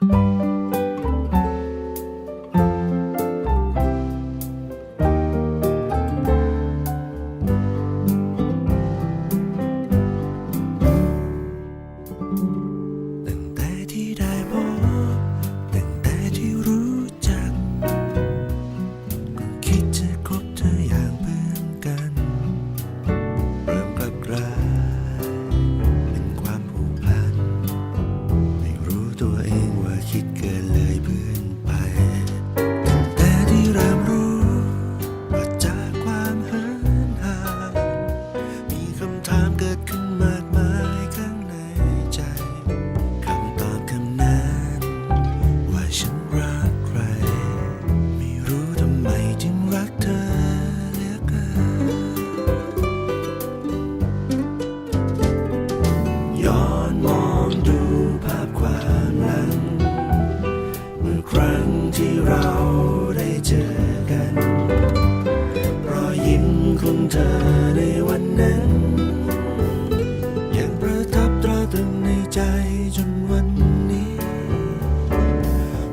ตั้ ที่เราได้เจอกัน รอยยิ้มของเธอในวันนั้น ยังประทับตราตรึงในใจจนวันนี้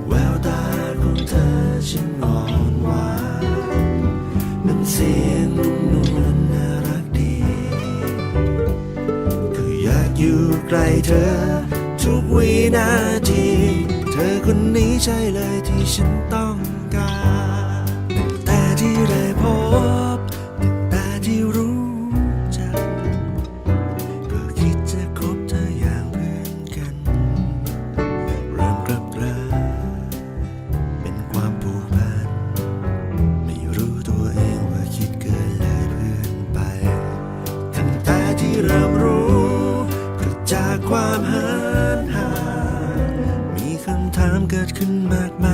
แววตาของเธอช่างอ่อนหวานน้ำเสียงนุ่มนวลน่ารักดีก็อยากอยู่ใกล้เธอ ทุกวินาที ธอคนนี้ใช่เลยที่ฉันต้องการตั้งแต่ที่ได้พบตั้งแต่ที่รู้จัก ก็คิดจะคบเธออย่างเพื่อนกัน เริ่มกลับกลาเป็นความผูกพัน ไม่รู้ตัวเองว่าคิดเกินเลยเพื่อนไป ตั้งแต่ที่เริ่มรู้ก็จากความเหิน ขึ้นมากม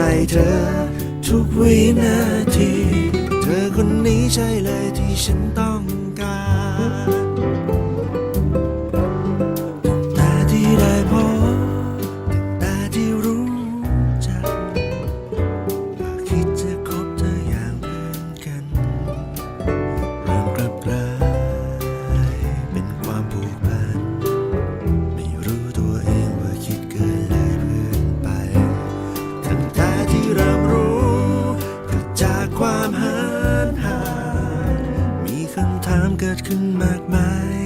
ล้เธอ ทุกวินาที เธอคนนี้ใช่เลยที่ฉันต้อง ดขึ้นมากมาย